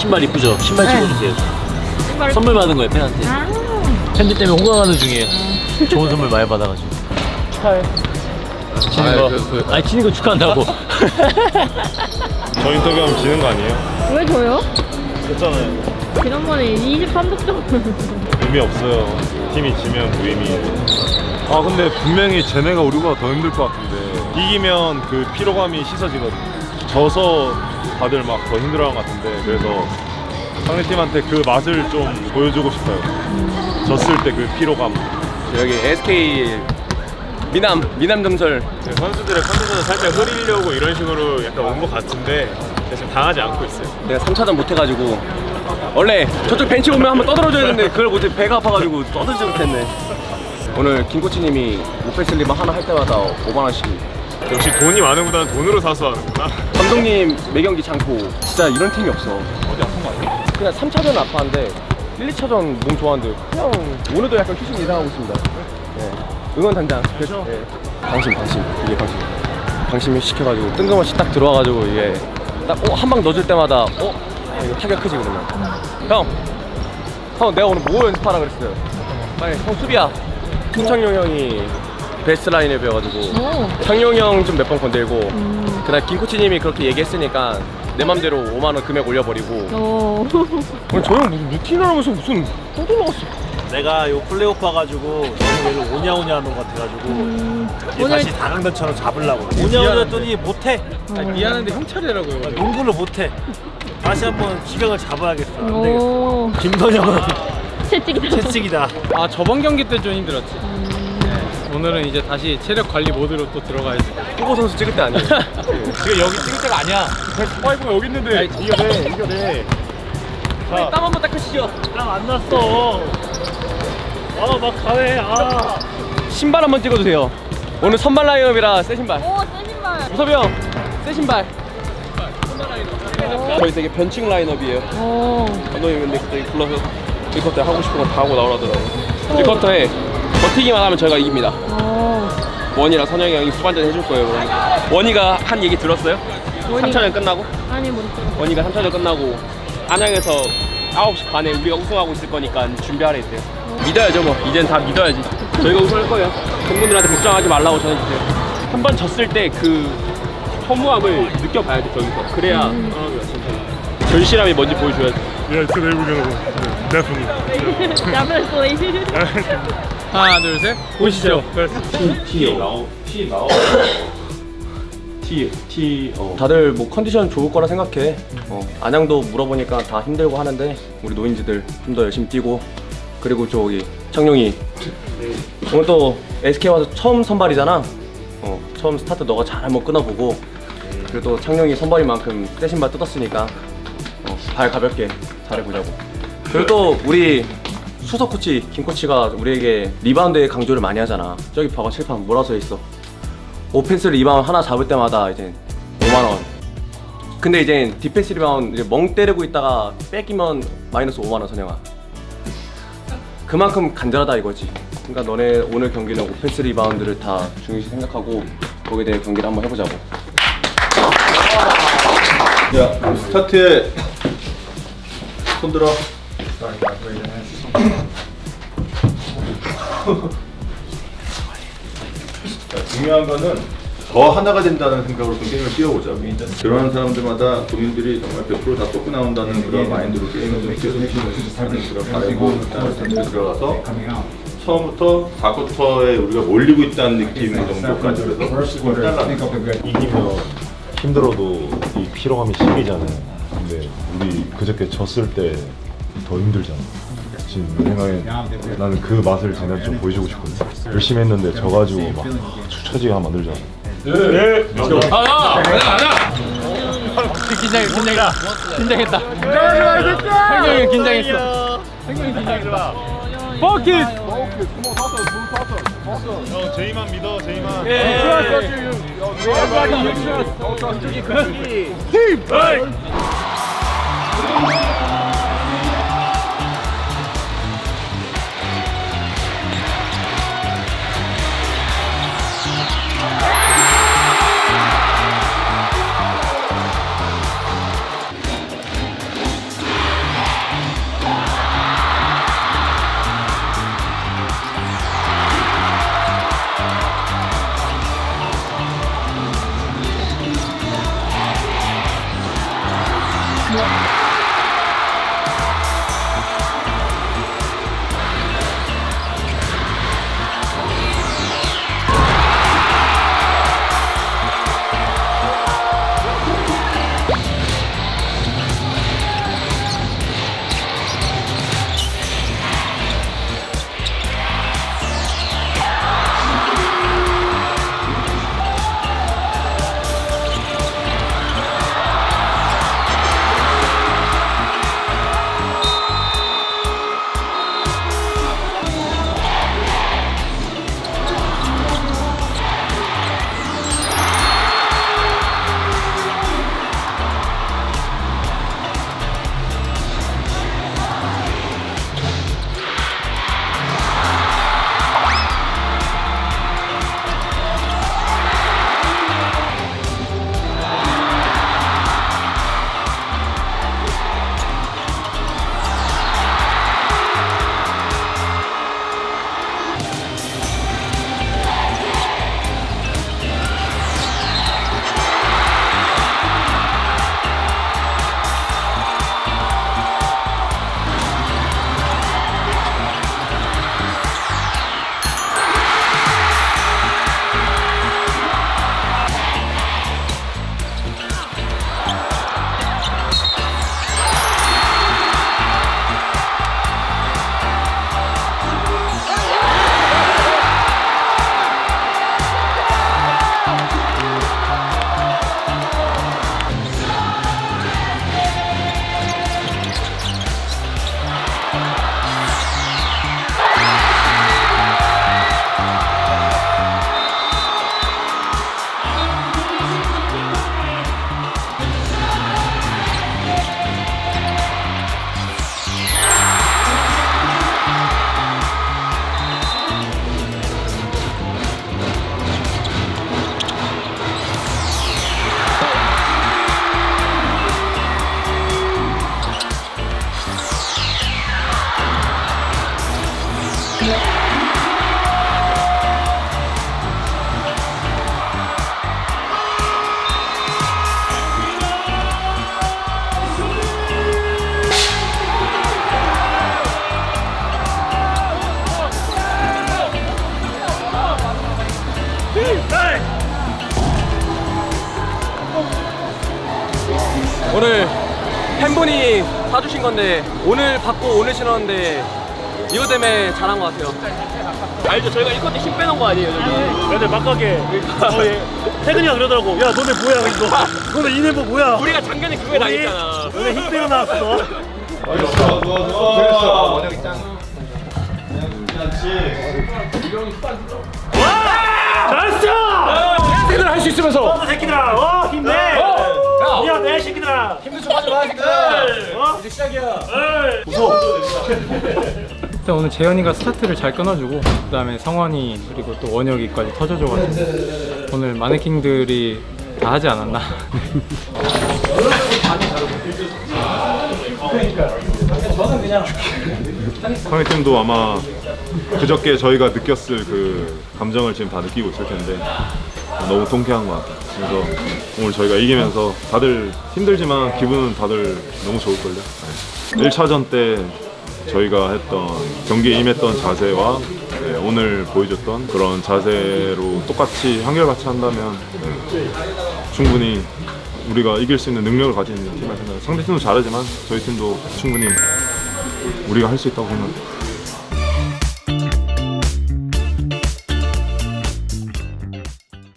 신발 이쁘죠? 신발 네. 찍어주세요. 신발. 선물 받은 거예요, 팬한테. 아. 팬들 때문에 호강하는 중이에요. 좋은 선물 많이 받아가지고. 축하해. 지는 거. 그, 아니, 지는 거 축하한다고. 저 인터뷰하면 지는 거 아니에요? 왜 줘요? 됐잖아요. 지난번에 23득 정도. 의미 없어요. 팀이 지면 무의미해요. 아 근데 분명히 쟤네가 우리보다 더 힘들 것 같은데 이기면 그 피로감이 씻어지거든요. 져서 다들 막 더 힘들어하는 것 같은데 그래서 상대팀한테 그 맛을 좀 보여주고 싶어요. 졌을 때 그 피로감. 여기 SK 미남 미남 점설 네, 선수들의 컨디션을 살짝 흐리려고 이런 식으로 약간 온 것 같은데 지금 당하지 않고 있어요. 내가 3차전 못 해가지고 원래 저쪽 벤치 오면 한번 떠들어줘야 되는데 그걸 못해 배가 아파가지고 떠들지 못했네 오늘 김코치님이 오페스 리바 하나 할 때마다 5만 원씩 역시 돈이 많은 구단은 돈으로 사서 하는구나. 감독님 매경기 장고 진짜 이런 팀이 없어 어디 아픈 거 아니야? 그냥 3차전 아파한데 1, 2차전 몸 좋아하는데 그냥 오늘도 약간 휴식 이상하고 있습니다 네. 응원 당장 그래서 네. 방심 방심 이게 방심 방심이 시켜가지고 뜬금없이 딱 들어와가지고 이게 딱한 방 넣어줄 때마다 어? 이거 타격 크지 그러면 형! 형 내가 오늘 뭐 연습하라 그랬어요 빨리 형 수비야 김창용 형이 베스트 라인업이어가지고 오. 창용 형좀 몇 번 건들고 음. 그날 김코치님이 그렇게 얘기했으니까 내 맘대로 5만 원 금액 올려버리고 오. 오늘 저형 무슨 루틴을 하면서 무슨 또 올라갔어 내가 요 플레이오프 와가지고 너무 얘를 오냐오냐 하는 것 같아가지고 음. 얘 오늘 다시 다강단처럼 잡으려고 오냐오냐 했더니 못해 미안한데 형 차례라고요 아, 농구를 못해 다시 한번 시경을 잡아야겠어 안 되겠어 오. 김선영은 채찍이다. 채찍이다 아 저번 경기 때 좀 힘들었지. 네. 오늘은 이제 다시 체력 관리 모드로 또 들어가야지. 후보 선수 찍을 때 아니에요? 지금 여기 찍을 때가 아니야. 파이브가 여기 있는데. 이겨내 이겨내. 자, 땀 한번 닦으시죠. 땀안 났어. 아 막 가네. 아. 신발 한번 찍어주세요. 오늘 선발 라인업이라 새 신발. 오, 새 신발. 우섭이 형 새 신발. 저희 되게 변칙 라인업이에요. 오. 감독님 근데 갑자기 불러서 리커터 하고 싶은 거 다 하고 나오라더라고요. 리커터에 버티기만 하면 저희가 이깁니다. 오. 원이랑 선영이 형이 후반전 해줄 거예요 그럼 원이가 한 얘기 들었어요? 원이가- 3차전 끝나고? 아니, 못 들어. 원이가 3차전 끝나고 안양에서 9시 반에 우리가 우승하고 있을 거니까 준비하라 했대요. 믿어야죠 뭐. 이젠 다 믿어야지. 저희가 우승할 거예요. 팬분들한테 걱정하지 말라고 전해주세요. 한 번 졌을 때 그 허무함을 느껴봐야 돼 저기서. 그래야 천천히 절실함이 뭔지 보여줘야지 예, 저 내부 견하고 데프니. 잡을 소리. 하나 둘 셋. 보시죠. T 나오 T 나오. T T 어. 다들 뭐 컨디션 좋을 거라 생각해. 어, 안양도 물어보니까 다 힘들고 하는데 우리 노인지들 좀 더 열심히 뛰고 그리고 저기 창룡이 오늘 또 SK 와서 처음 선발이잖아. 어, 처음 스타트 너가 잘 한번 끊어보고 그리고 또 창룡이 선발인 만큼 새 신발 뜯었으니까 어, 발 가볍게 잘해보자고. 그리고 또 우리 수석 코치 김 코치가 우리에게 리바운드에 강조를 많이 하잖아. 저기 봐봐 칠판 써 있어. 오펜스 리바운드 하나 잡을 때마다 이제 5만 원. 근데 이제 디펜스 리바운드 이제 멍 때리고 있다가 뺏기면 마이너스 5만 원 선영아. 그만큼 간절하다 이거지. 그러니까 너네 오늘 경기는 오펜스 리바운드를 다 중요시 생각하고 거기에 대해 경기를 한번 해보자고. 야, 스타트에 손 들어. 자, 중요한 거는 더 하나가 된다는 생각으로 좀 게임을 뛰어보자. 들어가는 사람들마다 본인들이 정말 100%다 쏟고 나온다는 그런 마인드로 게임을 좀 뛰어보는 그런 바라고 일단 스타트에 들어가서 처음부터 4쿼터에 우리가 몰리고 있다는 느낌 정도까지 그래서 좀 잘라. 이기면 힘들어도 이 피로감이 심리잖아요. 근데 우리 그저께 졌을 때 더 힘들잖아. 지금 생각에 나는 그 맛을 쟤네한테 좀 보여주고 싶거든 열심히 했는데 져가지고 막 아, 추처지게 하나 만들자 긴장해 긴장했다 긴장했다 형이 긴장했어 형이 긴장했다 버킷 형 제이만 믿어 제이만 예. 오늘 팬분이 사주신 건데 오늘 받고 오늘 신었는데 이거 때문에 잘한 것 같아요. 알죠? 저희가 이것 때힘 빼놓은 거 아니에요, 저기? 근데 막가게 어, 예. 태근이가 그러더라고 야 너네 뭐야 이거 너네 이 멤버 뭐야 우리가 작년에 그거에 당했잖아. 너네 힘 빼고 나왔어 잘했어! 새끼들 할 수 있으면서 새끼들아 어 힘내 야, 내 새끼들아. 힘들 좀 하지 마 새끼들 어? 이제 시작이야. 일단 오늘 재현이가 스타트를 잘 끊어주고 그다음에 성원이 그리고 또 원혁이까지 터져줘가지고 오늘 마네킹들이 다 하지 않았나? 상해팀도 아마 그저께 저희가 느꼈을 그 감정을 지금 다 느끼고 있을 텐데 너무 통쾌한 것 같아요. 그래서 오늘 저희가 이기면서 다들 힘들지만 기분은 다들 너무 좋을걸요. 네. 1차전 때 저희가 했던 경기에 임했던 자세와 네, 오늘 보여줬던 그런 자세로 똑같이 한결같이 한다면 네, 충분히 우리가 이길 수 있는 능력을 가진 팀이라 생각해요. 상대 팀도 잘하지만 저희 팀도 충분히 우리가 할 수 있다고 생각해요.